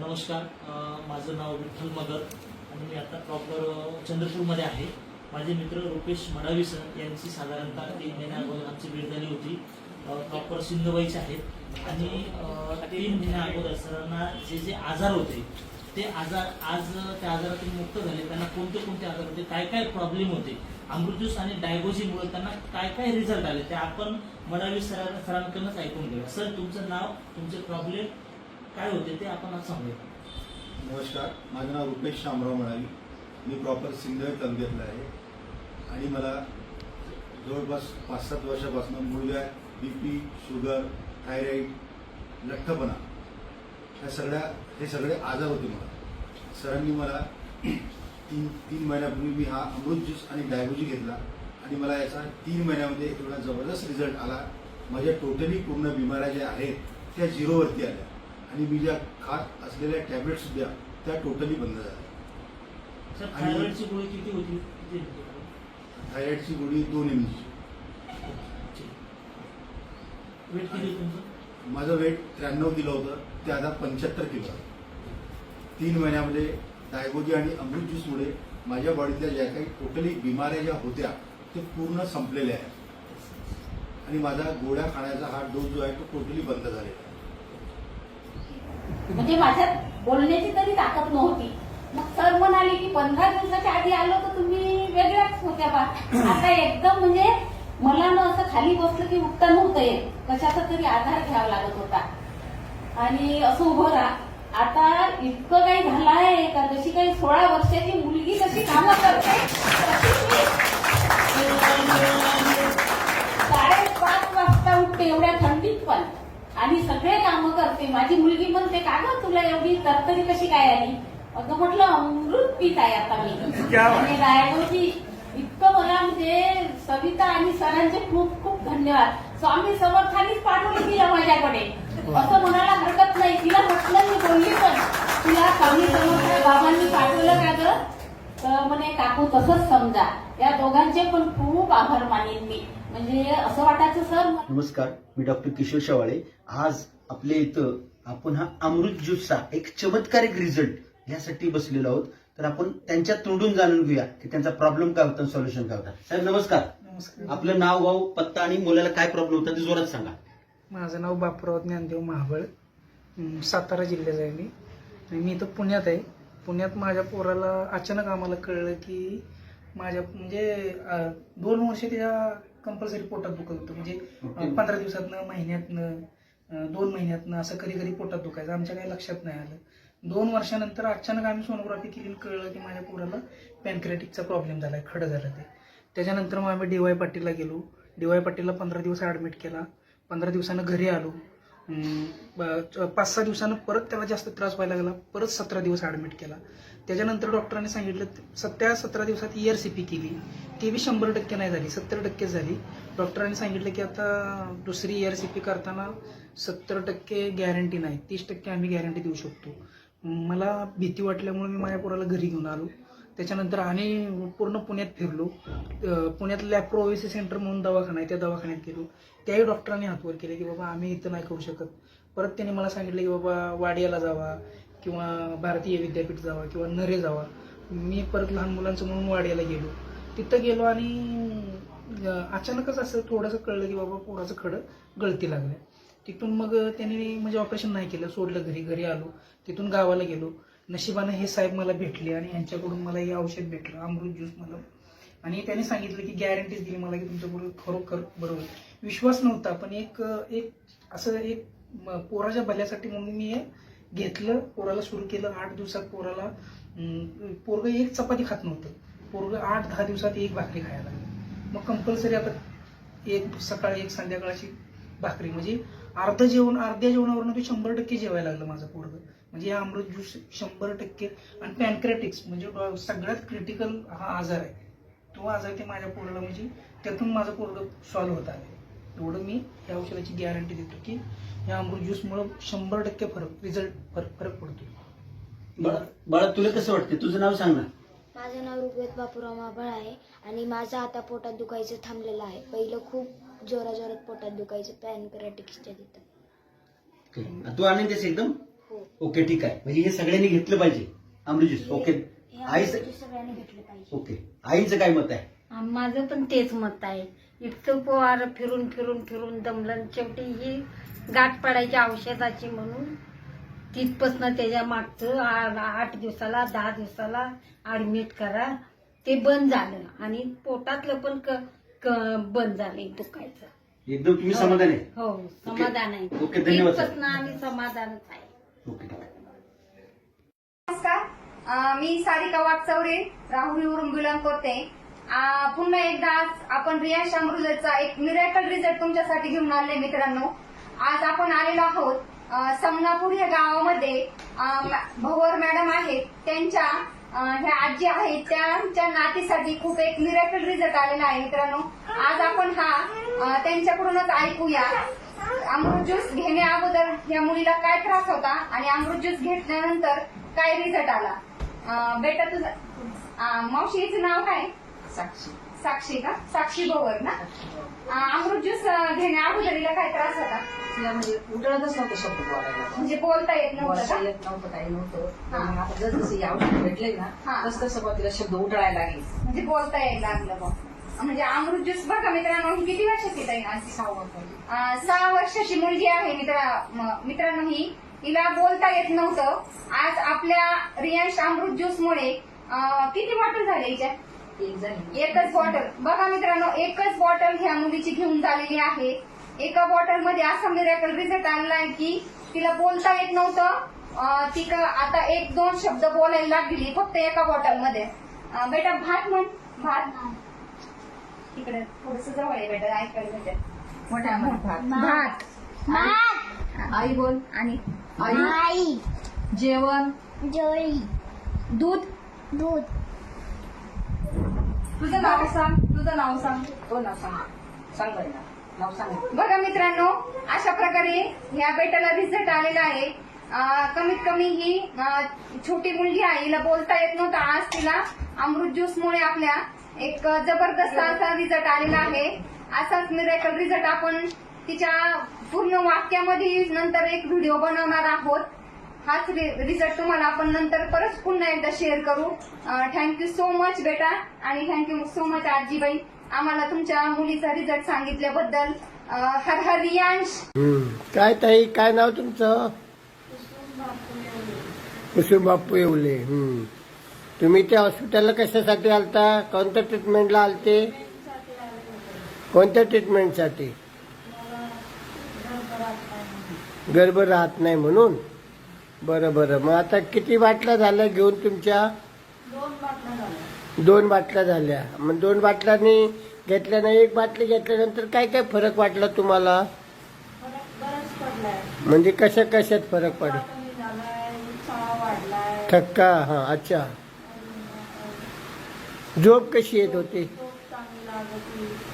नमस्कार. माझं नाव विठ्ठल मगर आणि मी आता प्रॉपर चंद्रपूरमध्ये आहे. माझे मित्र रुपेश मडावी सर यांची साधारणतः तीन महिन्या अगोदर आमची भेट झाली होती. प्रॉपर सिंधुबाईचे आहेत. आणि तीन महिन्या अगोदर सरांना जे जे आजार होते ते आजार आज त्या आजारातून मुक्त झाले. त्यांना कोणते कोणते आजार होते काय काय प्रॉब्लेम होते अमृतज्यूस आणि डायगोजीमुळे त्यांना काय काय रिझल्ट आले ते आपण मडावी सर सरांकडूनच ऐकून घेऊया. सर तुमचं नाव तुमचे प्रॉब्लेम काय होते ते आपण आज सांगूया. नमस्कार माझं नाव रुपेश शामराव म्हणाली मी प्रॉपर सिंधवे तालुक्यातला आहे. आणि मला जवळपास पाच सात वर्षापासून मुळव्या बी पी शुगर थायरॉईड लठ्ठपणा ह्या सगळ्या हे सगळे आजार होते मला. सरांनी मला तीन तीन महिन्यापूर्वी मी हा अमृत ज्यूस आणि डायबोजी घेतला. आणि मला याचा तीन महिन्यामध्ये एवढा जबरदस्त रिझल्ट आला. माझ्या टोटली पूर्ण बिमाऱ्या ज्या आहेत त्या झिरोवरती आल्या. आणि मी ज्या खात असलेल्या टॅबलेट सुद्धा त्या टोटली बंद झाल्या. थायरॉइडची गोळी किती होती? थायरॉइडची गोळी दोन एम वेट किती माझं वेट त्र्याण्णव किलो होतं ते आता पंच्याहत्तर किलो आहे. तीन महिन्यामध्ये डायबोजी आणि अमृत ज्यूसमुळे माझ्या बॉडीतल्या ज्या काही टोटली बिमाऱ्या ज्या होत्या ते पूर्ण संपलेल्या आहेत. आणि माझा गोळ्या खाण्याचा हा डोस जो आहे तो टोटली बंद झालेला आहे. म्हणजे माझ्यात बोलण्याची तरी ताकद नव्हती. मग सर म्हणाले की पंधरा दिवसाच्या आधी आलो तर तुम्ही वेगळ्याच होत्या बा. आता एकदम म्हणजे मला ना असं खाली बसलं की उठता नव्हतं येत. कशाचा तरी आधार घ्यावा लागत होता. आणि असं उभं राहा. आता इतकं काही झालं आहे का जशी काही सोळा वर्षाची मुलगी कशी कामं करते? काय पाच वाजता उठते एवढ्या आणि सगळे कामं करते. माझी मुलगी म्हणते का गं तुला एवढी तरतरी कशी काय आली? अगं म्हटलं अमृत पीत आहे आता मी. आणि रायगोची इतकं मला म्हणजे सविता आणि सरांचे खूप खूप धन्यवाद. स्वामी समर्थांनीच पाठवलं तिला माझ्याकडे. असं म्हणायला हरकत नाही. तिला म्हटलं मी बोलली पण तिला स्वामी समर्थ बाबांनी पाठवलं का गं? तर म्हणे काकू तसंच समजा. या दोघांचे पण खूप आभार मानेन मी. म्हणजे असं वाटायचं सर? नमस्कार मी डॉक्टर किशोर शवाळे. आज आपल्या इथं आपण हा अमृत ज्यूसचा एक चमत्कारिक रिझल्ट यासाठी बसलेलो आहोत. तर आपण त्यांच्या तोंडून जाणून घेऊया की त्यांचा प्रॉब्लेम काय होता सॉल्युशन काय होता. साहेब नमस्कार. नमस्कार. आपलं नाव गाव पत्ता आणि मुलाला काय प्रॉब्लेम होता ते जोरात सांगा. माझं नाव बापराव ज्ञानदेव महाबळ. अं, सातारा जिल्ह्याचा आहे मी. आणि मी इथं पुण्यात आहे. पुण्यात माझ्या पोराला अचानक आम्हाला कळलं की माझ्या म्हणजे अं, दोन वर्ष त्याच्या कंपल्सरी पोटात दुखत होतं. म्हणजे पंधरा दिवसातनं महिन्यातनं दोन महिन्यातनं असं कधी कधी पोटात दुखायचं. आमच्या काही लक्षात नाही आलं. दोन वर्षानंतर अचानक आम्ही सोनोग्राफी केली कळलं की माझ्या पोराला पॅनक्रेटिकचा प्रॉब्लेम झालाय खडं झालं ते. त्याच्यानंतर मग आम्ही डी वाय पाटीलला गेलो. डी वाय पाटीलला पंधरा दिवस ॲडमिट केला. पंधरा दिवसानं घरी आलो. पाच सहा दिवसानं परत त्याला जास्त त्रास व्हायला लागला. परत सतरा दिवस ॲडमिट केला. त्याच्यानंतर डॉक्टरांनी सांगितलं सत्या सतरा दिवसात ई आर सी पी केली. ती बी शंभर टक्के नाही झाली सत्तर टक्के झाली. डॉक्टरांनी सांगितलं की आता दुसरी ई आर सी पी करताना सत्तर टक्के गॅरंटी नाही तीस टक्के आम्ही गॅरंटी देऊ शकतो. मला भीती वाटल्यामुळे मी माझ्या पोराला घरी घेऊन आलो. त्याच्यानंतर आम्ही पूर्ण पुण्यात फिरलो. पुण्यात लॅप्रोवेसी सेंटर म्हणून दवाखाना आहे त्या दवाखान्यात गेलो. त्याही डॉक्टरांनी हातवर केले की बाबा आम्ही इथं नाही करू शकत. परत त्यांनी मला सांगितलं की बाबा वाडियाला जावा. किंवा भारतीय विद्यापीठ जावा किंवा नरे जावा. मी परत लहान मुलांचं म्हणून वाड्याला गेलो. तिथं गेलो आणि अचानकच असं थोडंसं कळलं की बाबा पोराचं खडं गळती लागलं तिथून मग त्यांनी म्हणजे ऑपरेशन नाही केलं सोडलं घरी घरी आलो. तिथून गावाला गेलो. नशिबानं हे साहेब मला भेटले आणि यांच्याकडून मला हे औषध भेटलं अमृत ज्यूस मला. आणि त्यांनी सांगितलं की गॅरंटीज दिली मला की तुमच्याकडून खरोखर बरोबर विश्वास नव्हता पण एक एक असं एक पोराच्या भल्यासाठी म्हणून मी हे घेतलं पोराला सुरू केलं आठ दिवसात पोराला पोरगं एक चपाती खात नव्हतं. पोरगं आठ दहा दिवसात एक भाकरी खायला मग कंपल्सरी आता एक सकाळी एक संध्याकाळची भाकरी. म्हणजे अर्ध जेवण अर्ध्या जेवणावरून ते शंभर टक्के जेवायला लागलं माझं पोरगं. म्हणजे हा अमृत ज्यूस शंभर टक्के आणि पॅनक्रेटिक्स म्हणजे सगळ्यात क्रिटिकल हा आजार आहे. तो आजार ते माझ्या पोराला म्हणजे त्यातून माझं पोरगं सॉल्व्ह होत आलं एवढं मी या औषधाची गॅरंटी देतो की या अमृत ज्यूसमुळं शंभर टक्के फरक रिझल्ट फरक फरक पडतो बाळा बाळा तुला कसं वाटतं तुझं नाव सांग ना. माझं नाव ऋग्वेद बापूराव माबळ आहे आणि माझं आता पोटात दुखायचं थांबलेलं आहे. पहिलं खूप जोरा जोरात पोटात दुखायचं पॅनक्रेटिक्सच्या तिथं. Okay. तू आनंद आहेस एकदम? हो. ओके ठीक आहे. म्हणजे हे सगळ्यांनी घेतलं पाहिजे अमृत ज्यूस ओके. हे आईचं आमच्या सगळ्यांनी घेतले पाहिजे. ओके. आईचं काय मत आहे? माझं पण तेच मत आहे. इतकं पोहार फिरून फिरून फिरून दमलं. शेवटी ही गाठ पडायची औषधाची म्हणून तिथपासनं त्याच्या मागचं आठ दिवसाला दहा दिवसाला ऍडमिट करा. ते बंद झालं. आणि पोटातलं पण क- क- बंद झालं दुखायचं एकदम तुम्ही समाधान आहे? हो समाधान आहे. ओके, धन्यवाद, सर. तिथपासनं आम्ही समाधानच आहे. ओके नमस्कार. अं, मी सारिका वागचौरे राहुरीवरून बिलॉंग करते. पुन्हा एकदा आज आपण रियाश अमृतचा एक मिरॅकल रिझल्ट तुमच्यासाठी घेऊन आले मित्रांनो. आज आपण आलेलो आहोत समनापूर या गावामध्ये भोवर भवर मॅडम आहेत त्यांच्या ह्या आजी आहेत त्यांच्या नातीसाठी खूप एक मिरॅकल रिझल्ट आलेला आहे मित्रांनो. आज आपण हा त्यांच्याकडूनच ऐकूया. अमृत ज्यूस घेण्या अगोदर या मुलीला काय त्रास होता आणि अमृत ज्यूस घेतल्यानंतर काय रिझल्ट आला? बेटा तुझं मावशीचं नाव काय? साक्षी. साक्षी का? साक्षी भवर ना? अमृत ज्यूस घेण्या अगोदर हिला काय त्रास होता? तिला म्हणजे नव्हतं शब्द बोलायला. म्हणजे बोलता येत नव्हतं बोलायला येत नव्हतं काही नव्हतं. हा. मग आता औषध भेटले ना हा. तस तसं मग तिला शब्द उजळायला लागले. म्हणजे बोलता यायला लागलं बघ म्हणजे अमृत ज्यूस बघा मित्रांनो ही किती वर्षाची ताई? आज सहा वर्ष अं, सहा वर्षाची मुलगी आहे मित्रा म- मित्रांनो ही. हिला बोलता येत नव्हतं. आज आपल्या रियांश अमृत ज्यूस मुळे किती बॉटल झाले हिच्या एकच बॉटल बघा मित्रांनो एकच बॉटल ह्या मुलीची घेऊन झालेली आहे. एका बॉटलमध्ये असा मिरॅकल रिझल्ट आणलाय की तिला बोलता येत नव्हतं. ती का- आता एक दोन शब्द बोलायला लागली फक्त एका बॉटलमध्ये. बेटा भात म्हण. भात? तिकडे थोडस जवळ आहे बेटा ऐकायला मोठ्या भात. भात. आई बोल. आणि आई? जेवण? जोळी दूध? दूध. तुझं नाव सांग. तुझं नाव सांग. हो नाव सांग. सांग बरं नाव सांग. बघा मित्रांनो अशा प्रकारे ह्या बेटाला रिझल्ट आलेला आहे. कमीत कमी ही छोटी मुलगी आहे. हिला बोलता येत नव्हतं आज तिला. अमृत ज्यूस मुळे आपल्या एक जबरदस्त असा रिझल्ट आलेला आहे. असाच मिरेकल रिझल्ट आपण तिच्या पूर्ण वाक्यामध्ये नंतर एक व्हिडिओ बनवणार आहोत. हाच रिझल्ट तुम्हाला आपण नंतर परत पुन्हा एकदा शेअर करू. थँक्यू सो मच बेटा आणि थँक्यू सो मच आजीबाई. आम्हाला तुमच्या मुलीचा रिझल्ट सांगितल्याबद्दल हर हर रियांश. काय ताई काय नाव तुमचं? कुसुम बापू येवले. तुम्ही त्या हॉस्पिटलला कशासाठी आलता? कोणत्या ट्रीटमेंटला आलते? कोणत्या ट्रीटमेंटसाठी गर्भ राहत नाही म्हणून? बरं बरं. मग आता किती बाटल्या झाल्या घेऊन तुमच्या? दोन बाटल्या झाल्या. मग दोन बाटल्यानी घेतल्यानं एक बाटली घेतल्यानंतर काय काय फरक वाटला तुम्हाला? म्हणजे कशा कशात फरक पडला? थक्का हा अच्छा. झोप कशी येत होती?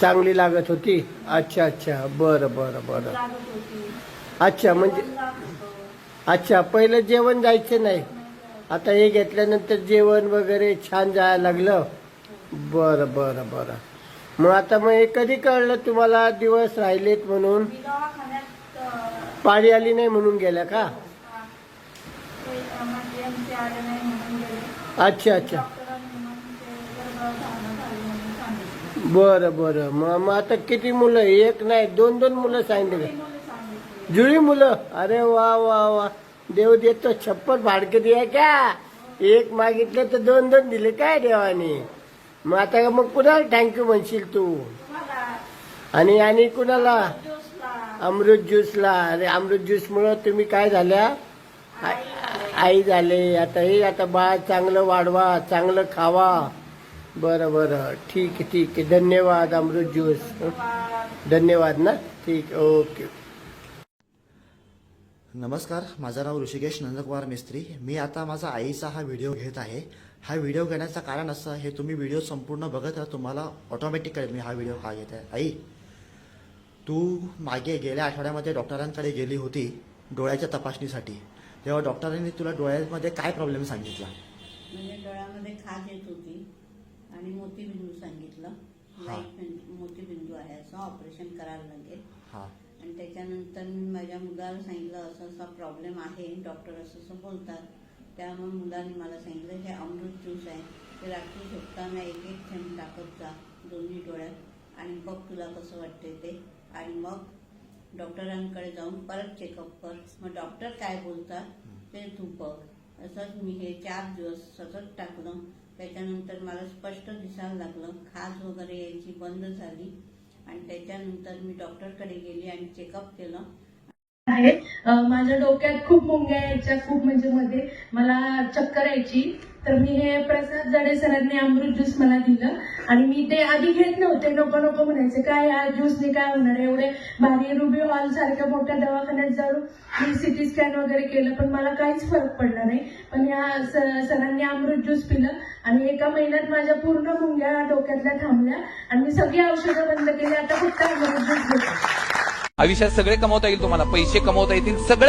चांगली लागत होती. अच्छा अच्छा. बरं बरं बरं. अच्छा म्हणजे अच्छा पहिलं जेवण जायचं नाही. आता हे घेतल्यानंतर जेवण वगैरे छान जायला लागलं. बरं बरं बरं. मग आता मग हे कधी कळलं तुम्हाला दिवस राहिलेत म्हणून? पाळी आली नाही म्हणून गेल्या का? अच्छा अच्छा. बरं बरं. मग मग आता किती मुलं? एक नाही दोन दोन मुलं सांगितले. जुळी मुलं? अरे वा वा वा. देव देतो छप्पर भाडके दिया का एक मागितलं तर दोन दोन दिले काय देवाने? मग आता मग कुणाला थँक्यू म्हणशील तू? आणि आणि कुणाला? अमृत ज्यूसला. अरे अमृत ज्यूसमुळं तुम्ही काय झाल्या? आई झाले. आता हे आता बाळ चांगलं वाढवा चांगलं खावा. बरं बरं. ठीक आहे ठीक आहे. धन्यवाद अमृत ज्यूस. धन्यवाद ना? ठीक आहे, ओके. नमस्कार माझं नाव ऋषिकेश नंदकुमार मिस्त्री. मी आता माझा आईचा हा व्हिडिओ घेत आहे. हा व्हिडिओ घेण्याचं कारण असं हे तुम्ही व्हिडिओ संपूर्ण बघत राहा तुम्हाला ऑटोमॅटिक कळेल मी हा व्हिडिओ का घेत. आहे आई तू मागे गेल्या आठवड्यामध्ये डॉक्टरांकडे गेली होती डोळ्याच्या तपासणीसाठी. तेव्हा डॉक्टरांनी तुला डोळ्यामध्ये काय प्रॉब्लेम सांगितला? म्हणजे डोळ्यामध्ये खाज येत होती आणि मोतीबिंदू सांगितलं. मोतीबिंदू आहे असं ऑपरेशन करायला लागेल. हां. आणि त्याच्यानंतर मी माझ्या मुलाला सांगितलं असं असा प्रॉब्लेम आहे. डॉक्टर असं असं बोलतात. त्यामुळे मुलाने मला सांगितलं हे अमृत ज्यूस आहे. ते रात्री झोपताना एक एक थेंब टाकत जा दोन्ही डोळ्यात. आणि बघ तुला कसं वाटते ते. आणि मग डॉक्टरांकडे जाऊन परत चेकअप कर. मग डॉक्टर काय बोलतात ते तू बघ. असंच मी हे चार दिवस सतत टाकलं. त्याच्यानंतर मला स्पष्ट दिसायला लागलं. खाज वगैरे यायची बंद झाली. आणि त्याच्यानंतर मी डॉक्टरकडे गेली आणि चेकअप केलं. आहे. माझ्या डोक्यात खूप मुंग्या यायच्या खूप म्हणजे मध्ये मला चक्कर यायची. तर मी हे प्रसाद जडे सरांनी अमृत ज्यूस मला दिलं. आणि मी ते आधी घेत नव्हते नको नको म्हणायचे. काय या ज्यूसने काय होणार एवढे भारी रुबी हॉल सारख्या मोठ्या दवाखान्यात जाऊन मी सिटी स्कॅन वगैरे केलं पण मला काहीच फरक पडला नाही. पण या सरांनी अमृत ज्यूस पिलं आणि एका महिन्यात माझ्या पूर्ण मुंग्या डोक्यातल्या थांबल्या. आणि मी सगळी औषधं बंद केली. आता फक्त अमृत ज्यूस घेते. आयुष्यात सगळे कमवता येईल तुम्हाला पैसे कमवता येतील सगळे